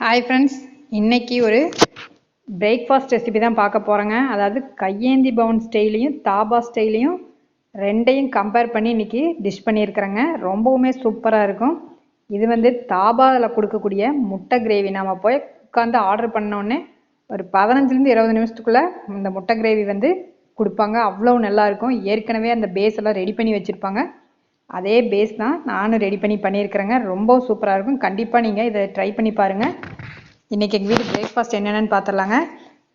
Hi friends இன்னைக்கு ஒரு breakfast recipe தான் பார்க்க போகிறேங்க அதாவது கையேந்தி பவன் ஸ்டைலையும் தாபா ஸ்டைலையும் ரெண்டையும் கம்பேர் பண்ணி இன்னைக்கு டிஷ் பண்ணியிருக்கிறேங்க. ரொம்பவுமே சூப்பராக இருக்கும். இது வந்து தாபாவில் கொடுக்கக்கூடிய முட்டை கிரேவி நம்ம போய் உட்காந்து ஆர்டர் பண்ணோடனே ஒரு பதினஞ்சுலேருந்து இருபது நிமிஷத்துக்குள்ளே இந்த முட்டை கிரேவி வந்து கொடுப்பாங்க. அவ்வளோ நல்லாயிருக்கும் ஏற்கனவே அந்த பேஸ் எல்லாம் ரெடி பண்ணி வச்சுருப்பாங்க. அதே பேஸ் தான் நானும் ரெடி பண்ணி பண்ணியிருக்கிறேங்க. ரொம்ப சூப்பராக இருக்கும். கண்டிப்பாக நீங்கள் இதை ட்ரை பண்ணி பாருங்கள் இன்றைக்கி எங்கள் வீடு பிரேக்ஃபாஸ்ட் என்னென்னு பார்த்துடலாங்க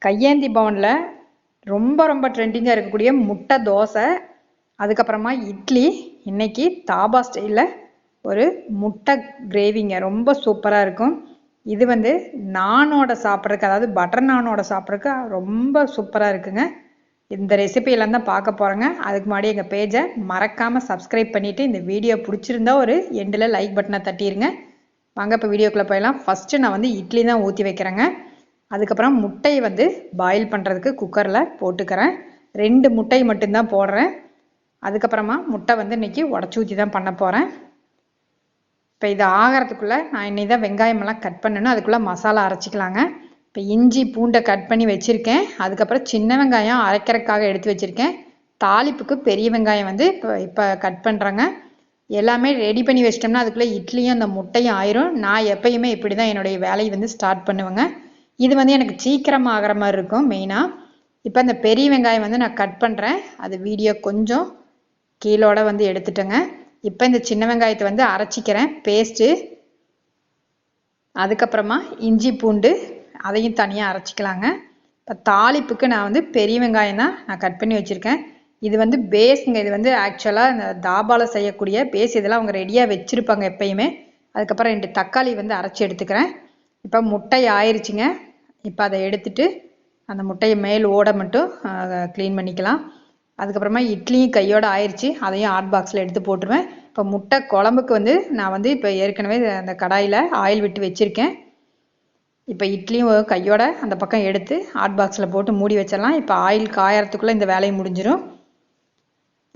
கையேந்தி பவனில் ரொம்ப ரொம்ப ட்ரெண்டிங்காக இருக்கக்கூடிய முட்டை தோசை அதுக்கப்புறமா இட்லி. இன்னைக்கு தாபா ஸ்டைலில் ஒரு முட்டை கிரேவிங்க ரொம்ப சூப்பராக இருக்கும். இது வந்து நானோட சாப்பிட்றதுக்கு அதாவது பட்டர் நானோட சாப்பிட்றதுக்கு ரொம்ப சூப்பராக இருக்குங்க. இந்த ரெசிபியெல்லாம் தான் பார்க்க போகிறேங்க அதுக்கு முன்னாடி எங்கள் பேஜை மறக்காமல் சப்ஸ்கிரைப் பண்ணிவிட்டு இந்த வீடியோ பிடிச்சிருந்தா ஒரு எண்டில் லைக் பட்டனை தட்டிடுங்க வாங்க இப்போ வீடியோக்குள்ளே போயிடலாம். ஃபஸ்ட்டு நான் வந்து இட்லி தான் ஊற்றி வைக்கிறேங்க. அதுக்கப்புறம் முட்டையை வந்து பாயில் பண்ணுறதுக்கு குக்கரில் போட்டுக்கிறேன். ரெண்டு முட்டை மட்டும்தான் போடுறேன். அதுக்கப்புறமா முட்டை வந்து இன்றைக்கி உடச்சி ஊற்றி தான் பண்ண போகிறேன் இப்போ இது ஆகிறதுக்குள்ளே நான் இன்னைக்கு தான் வெங்காயமெல்லாம் கட் பண்ணணும். அதுக்குள்ளே மசாலா அரைச்சிக்கலாங்க. இப்போ இஞ்சி பூண்டை கட் பண்ணி வச்சுருக்கேன். அதுக்கப்புறம் சின்ன வெங்காயம் அரைக்கிறதுக்காக எடுத்து வச்சுருக்கேன். தாளிப்புக்கு பெரிய வெங்காயம் வந்து இப்போ இப்போ கட் பண்ணுறேங்க எல்லாமே ரெடி பண்ணி வச்சிட்டோம்னா அதுக்குள்ளே இட்லியும் அந்த முட்டையும் ஆயிரும். நான் எப்பயுமே இப்படி தான் என்னுடைய வேலையை வந்து ஸ்டார்ட் பண்ணுவேங்க. இது வந்து எனக்கு சீக்கிரமாக ஆகிற மாதிரி இருக்கும் மெயினாக இப்போ அந்த பெரிய வெங்காயம் வந்து நான் கட் பண்ணுறேன் அது வீடியோ கொஞ்சம் கீழோட வந்து எடுத்துட்டேங்க. இப்போ இந்த சின்ன வெங்காயத்தை வந்து அரைச்சிக்கிறேன். பேஸ்ட்டு அதுக்கப்புறமா இஞ்சி பூண்டு அதையும் தனியாக அரைச்சிக்கலாங்க. இப்போ தாளிப்புக்கு நான் வந்து பெரிய வெங்காயம் தான் நான் கட் பண்ணி வச்சுருக்கேன். இது வந்து பேஸுங்க இது வந்து ஆக்சுவலாக இந்த தாபாவில் செய்யக்கூடிய பேஸ் இதெல்லாம் அவங்க ரெடியாக வச்சுருப்பாங்க எப்பயுமே. அதுக்கப்புறம் ரெண்டு தக்காளி வந்து அரைச்சி எடுத்துக்கிறேன். இப்போ முட்டை ஆயிடுச்சுங்க இப்போ அதை எடுத்துட்டு அந்த முட்டையை மேல் ஓட மட்டும் க்ளீன் பண்ணிக்கலாம். அதுக்கப்புறமா இட்லியும் கையோட ஆயிடுச்சு அதையும் ஹாட் பாக்ஸில் எடுத்து போட்டுருவேன். இப்போ முட்டை குழம்புக்கு வந்து நான் வந்து இப்போ ஏற்கனவே அந்த கடாயில் ஆயில் விட்டு வச்சுருக்கேன். இப்போ இட்லியும் கையோட அந்த பக்கம் எடுத்து ஹாட் பாக்ஸில் போட்டு மூடி வச்சிடலாம். இப்போ ஆயில் காயறதுக்குள்ளே இந்த வேலையை முடிஞ்சிடும்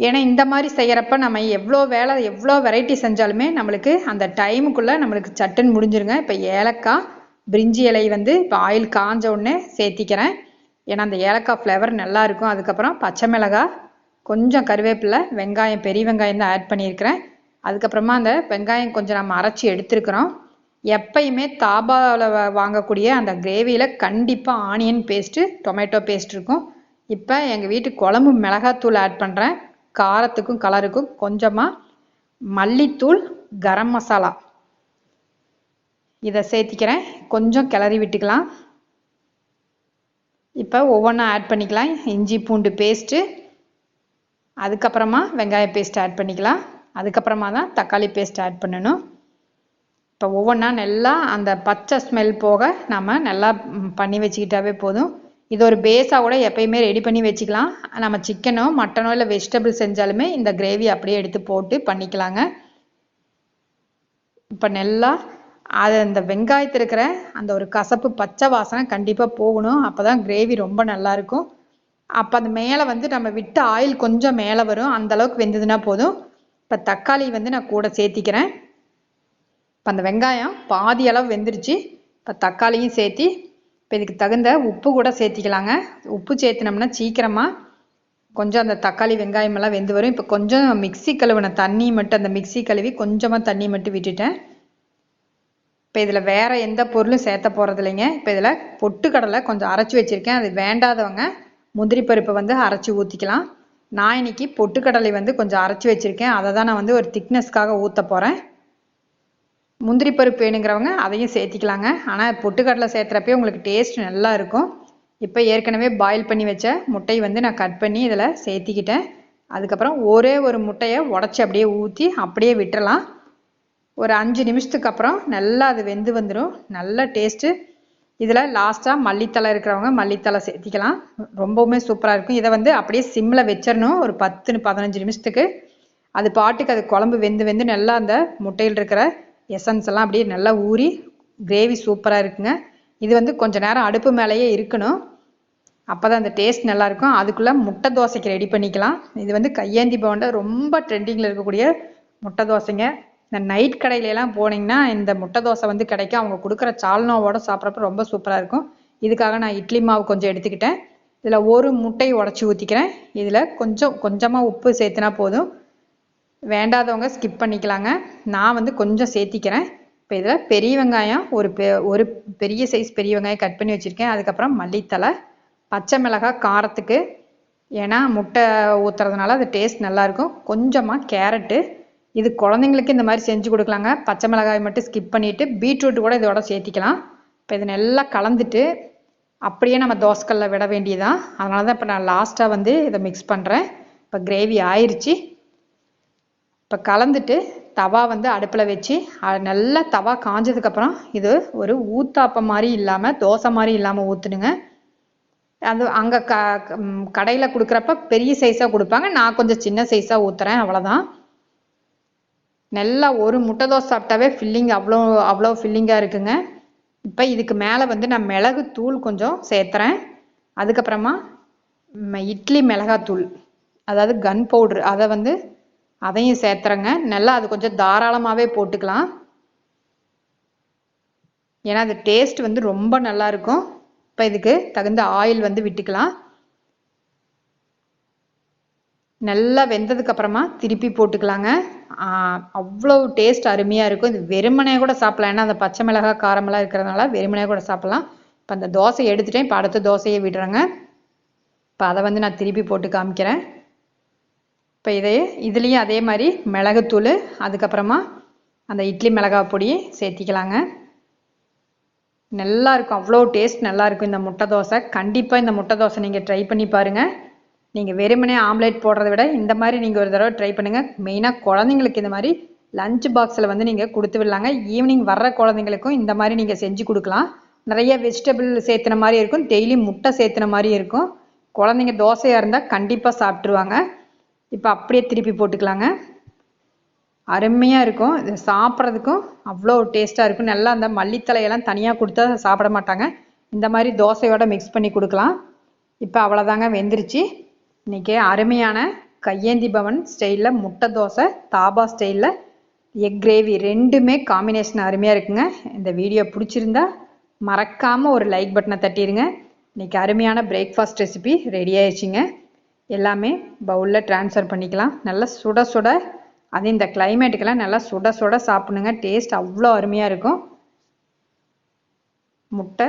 ஏன்னா இந்த மாதிரி செய்கிறப்ப நம்ம எவ்வளோ வேலை எவ்வளோ வெரைட்டி செஞ்சாலுமே நம்மளுக்கு அந்த டைமுக்குள்ளே நம்மளுக்கு சட்டுன்னு முடிஞ்சிருங்க. இப்போ ஏலக்காய் பிரிஞ்சி இலை வந்து இப்போ ஆயில் காஞ்ச உடனே சேர்த்திக்கிறேன். ஏன்னா அந்த ஏலக்காய் ஃப்ளேவர் நல்லா இருக்கும். அதுக்கப்புறம் பச்சை மிளகாய் கொஞ்சம் கருவேப்பிலை வெங்காயம் பெரிய வெங்காயம் தான் ஆட் பண்ணியிருக்கிறேன். அதுக்கப்புறமா அந்த வெங்காயம் கொஞ்சம் நம்ம அரைச்சி எடுத்துருக்குறோம். எப்பயுமே தாபாவில் வாங்கக்கூடிய அந்த கிரேவியில் கண்டிப்பாக ஆனியன் பேஸ்ட்டு டொமேட்டோ பேஸ்ட் இருக்கும். இப்போ எங்கள் வீட்டு குழம்பு மிளகாத்தூள் ஆட் பண்ணுறேன் காரத்துக்கும் கலருக்கும் கொஞ்சமாக மல்லித்தூள் கரம் மசாலா. இதை சேர்த்திக்கிறேன். கொஞ்சம் கிளறி விட்டுக்கலாம். இப்போ ஒவ்வொன்றா ஆட் பண்ணிக்கலாம். இஞ்சி பூண்டு பேஸ்ட்டு அதுக்கப்புறமா வெங்காய பேஸ்ட் ஆட் பண்ணிக்கலாம். அதுக்கப்புறமா தான் தக்காளி பேஸ்ட் ஆட் பண்ணணும். இப்போ ஒவ்வொன்றா நல்லா அந்த பச்சை ஸ்மெல் போக நம்ம நல்லா பண்ணி வச்சுக்கிட்டாவே போதும். இது ஒரு பேஸாக கூட எப்பயுமே ரெடி பண்ணி வச்சுக்கலாம். நம்ம சிக்கனோ மட்டனோ இல்லை வெஜிடபிள் செஞ்சாலுமே இந்த கிரேவி அப்படியே எடுத்து போட்டு பண்ணிக்கலாங்க. இப்போ நல்லா அது அந்த வெங்காயத்தில் இருக்கிற அந்த ஒரு கசப்பு பச்சை வாசனை கண்டிப்பாக போகணும். அப்போ தான் கிரேவி ரொம்ப நல்லாயிருக்கும் அப்போ அந்த மேலே வந்து நம்ம விட்டு ஆயில் கொஞ்சம் மேலே வரும். அந்த அளவுக்கு வெந்ததுன்னா போதும். இப்போ தக்காளி வந்து நான் கூட சேர்த்திக்கிறேன். இப்போ அந்த வெங்காயம் பாதி அளவு வெந்துருச்சு. இப்போ தக்காளியும் சேர்த்தி இப்போ இதுக்கு தகுந்த உப்பு கூட சேர்த்திக்கலாங்க. உப்பு சேர்த்தினோம்னா சீக்கிரமாக கொஞ்சம் அந்த தக்காளி வெங்காயமெல்லாம் வெந்து வரும். இப்போ கொஞ்சம் மிக்சி கழுவின தண்ணி மட்டும் அந்த மிக்சி கழுவி கொஞ்சமாக தண்ணி மட்டும் விட்டுட்டேன். இப்போ இதில் வேறு எந்த பொருளும் சேர்த்த போகிறது இல்லைங்க. இப்போ இதில் பொட்டுக்கடலை கொஞ்சம் அரைச்சி வச்சுருக்கேன். அது வேண்டாதவங்க முந்திரி பருப்பை வந்து அரைச்சி ஊற்றிக்கலாம் நான் இன்னைக்கு பொட்டுக்கடலை வந்து கொஞ்சம் அரைச்சி வச்சுருக்கேன். அதை தான் நான் வந்து ஒரு திக்னஸ்க்காக ஊற்ற போகிறேன் முந்திரி பருப்பு வேணுங்கிறவங்க அதையும் சேர்த்திக்கலாங்க. ஆனால் பொட்டுக்கடலை சேர்த்துறப்பே உங்களுக்கு டேஸ்ட் நல்லா இருக்கும். இப்போ ஏற்கனவே பாயில் பண்ணி வச்ச முட்டையை வந்து நான் கட் பண்ணி இதில் சேர்த்திக்கிட்டேன். அதுக்கப்புறம் ஒரே ஒரு முட்டையை உடச்சி அப்படியே ஊற்றி அப்படியே விட்டுறலாம். ஒரு அஞ்சு நிமிஷத்துக்கு அப்புறம் நல்லா அது வெந்து வந்துடும் நல்ல டேஸ்ட்டு இதில் லாஸ்ட்டாக மல்லித்தலை இருக்கிறவங்க மல்லித்தலை சேர்த்திக்கலாம். ரொம்பவுமே சூப்பராக இருக்கும். இதை வந்து அப்படியே சிம்மில் வச்சிடணும் ஒரு பத்து பதினஞ்சு நிமிஷத்துக்கு. அது பாட்டுக்கு அது குழம்பு வெந்து வெந்து நல்லா அந்த முட்டையில் இருக்கிற எசன்ஸ் எல்லாம் அப்படியே நல்லா ஊறி கிரேவி சூப்பராக இருக்குங்க. இது வந்து கொஞ்ச நேரம் அடுப்பு மேலேயே இருக்கணும். அப்போ தான் அந்த டேஸ்ட் நல்லாயிருக்கும் அதுக்குள்ளே முட்டை தோசைக்கு ரெடி பண்ணிக்கலாம். இது வந்து கையேந்தி பவுண்டை ரொம்ப ட்ரெண்டிங்கில் இருக்கக்கூடிய முட்டை தோசைங்க. இந்த நைட் கடையிலலாம் போனீங்கன்னா இந்த முட்டை தோசை வந்து கிடைக்கும். அவங்க கொடுக்குற சால்னாவோட சாப்பிட்றப்ப ரொம்ப சூப்பராக இருக்கும். இதுக்காக நான் இட்லி மாவு கொஞ்சம் எடுத்துக்கிட்டேன். இதில் ஒரு முட்டையை உடச்சி ஊற்றிக்கிறேன் இதில் கொஞ்சம் கொஞ்சமாக உப்பு சேர்த்துனா போதும். வேண்டாதவங்க ஸ்கிப் பண்ணிக்கலாங்க. நான் வந்து கொஞ்சம் சேர்த்திக்கிறேன். இப்போ இதில் பெரிய வெங்காயம் ஒரு பெ ஒரு பெரிய சைஸ் பெரிய வெங்காயம் கட் பண்ணி வச்சுருக்கேன். அதுக்கப்புறம் மல்லித்தலை பச்சை மிளகாய் காரத்துக்கு. ஏன்னா முட்டை ஊற்றுறதுனால அது டேஸ்ட் நல்லாயிருக்கும். கொஞ்சமாக கேரட்டு. இது குழந்தைங்களுக்கு இந்த மாதிரி செஞ்சு கொடுக்கலாங்க. பச்சை மிளகாய் மட்டும் ஸ்கிப் பண்ணிவிட்டு பீட்ரூட் கூட இதோட சேர்த்திக்கலாம். இப்போ இது நல்லா கலந்துட்டு அப்படியே நம்ம தோசைக்கல்ல விட வேண்டியதான் அதனால தான் இப்போ நான் லாஸ்ட்டாக வந்து இதை மிக்ஸ் பண்ணுறேன் இப்போ கிரேவி ஆயிடுச்சு இப்போ கலந்துட்டு தவா வந்து அடுப்பில் வச்சு நல்லா தவா காஞ்சதுக்கப்புறம் இது ஒரு ஊத்தாப்பம் மாதிரி இல்லாமல் தோசை மாதிரி இல்லாமல் ஊற்றுனுங்க அது அங்கே க கடையில் கொடுக்குறப்ப பெரிய சைஸாக கொடுப்பாங்க. நான் கொஞ்சம் சின்ன சைஸாக ஊற்றுறேன் அவ்வளோதான் நல்லா ஒரு முட்டை தோசை சாப்பிட்டாவே ஃபில்லிங் அவ்வளோ அவ்வளோ ஃபில்லிங்காக இருக்குங்க. இப்போ இதுக்கு மேலே வந்து நான் மிளகு தூள் கொஞ்சம் சேர்த்துறேன். அதுக்கப்புறமா இட்லி மிளகாத்தூள். அதாவது கன் பவுட்ரு அதை வந்து அதையும் சேர்த்துறேங்க. நல்லா அது கொஞ்சம் தாராளமாகவே போட்டுக்கலாம். ஏன்னா அது டேஸ்ட் வந்து ரொம்ப நல்லா இருக்கும். இப்போ இதுக்கு தகுந்த ஆயில் வந்து விட்டுக்கலாம். நல்லா வெந்ததுக்கு அப்புறமா திருப்பி போட்டுக்கலாங்க. அவ்வளோ டேஸ்ட் அருமையாக இருக்கும். இது வெறுமனையாக கூட சாப்பிடலாம். ஏன்னா அந்த பச்சை மிளகாய் காரமெல்லாம் இருக்கிறதுனால வெறுமனையாக கூட சாப்பிடலாம். இப்போ அந்த தோசை எடுத்துட்டேன். இப்போ அடுத்த தோசையை விடுறேங்க. இப்போ அதை வந்து நான் திருப்பி போட்டு காமிக்கிறேன். இப்போ இதே இதுலேயும் அதே மாதிரி மிளகுத்தூள் அதுக்கப்புறமா அந்த இட்லி மிளகாய் பொடி சேர்த்திக்கலாங்க. நல்லாயிருக்கும் அவ்வளோ டேஸ்ட் நல்லாயிருக்கும் இந்த முட்டை தோசை. கண்டிப்பாக இந்த முட்டை தோசை நீங்கள் ட்ரை பண்ணி பாருங்கள் நீங்கள் வெறுமனே ஆம்லேட் போடுறத விட இந்த மாதிரி நீங்கள் ஒரு தடவை ட்ரை பண்ணுங்கள் மெயினாக குழந்தைங்களுக்கு இந்த மாதிரி லஞ்ச் பாக்ஸில் வந்து நீங்கள் கொடுத்து விடலாங்க. ஈவினிங் வர்ற குழந்தைங்களுக்கும் இந்த மாதிரி நீங்கள் செஞ்சு கொடுக்கலாம். நிறைய வெஜிடபிள் சேர்த்துன மாதிரி இருக்கும். டெய்லி முட்டை சேர்த்துன மாதிரி இருக்கும். குழந்தைங்க தோசையாக இருந்தால் கண்டிப்பாக சாப்பிட்ருவாங்க இப்போ அப்படியே திருப்பி போட்டுக்கலாங்க. அருமையாக இருக்கும். இது சாப்பிட்றதுக்கும் அவ்வளோ டேஸ்ட்டாக இருக்கும். நல்லா அந்த மல்லித்தலையெல்லாம் தனியாக கொடுத்தா சாப்பிட மாட்டாங்க. இந்த மாதிரி தோசையோடு மிக்ஸ் பண்ணி கொடுக்கலாம். இப்போ அவ்வளோதாங்க வெந்துருச்சு. இன்றைக்கி அருமையான கையேந்தி பவன் ஸ்டைலில் முட்டை தோசை தாபா ஸ்டைலில் எக் கிரேவி ரெண்டுமே காம்பினேஷன் அருமையாக இருக்குங்க. இந்த வீடியோ பிடிச்சிருந்தா மறக்காமல் ஒரு லைக் பட்டனை தட்டிடுங்க இன்றைக்கி அருமையான பிரேக்ஃபாஸ்ட் ரெசிபி ரெடி ஆயிடுச்சுங்க. எல்லாமே பவுலில் ட்ரான்ஸ்ஃபர் பண்ணிக்கலாம். நல்லா சுட சுட அது இந்த கிளைமேட்டுக்கெல்லாம் நல்லா சுட சுட சாப்பிடுங்க. டேஸ்ட் அவ்வளோ அருமையாக இருக்கும். முட்டை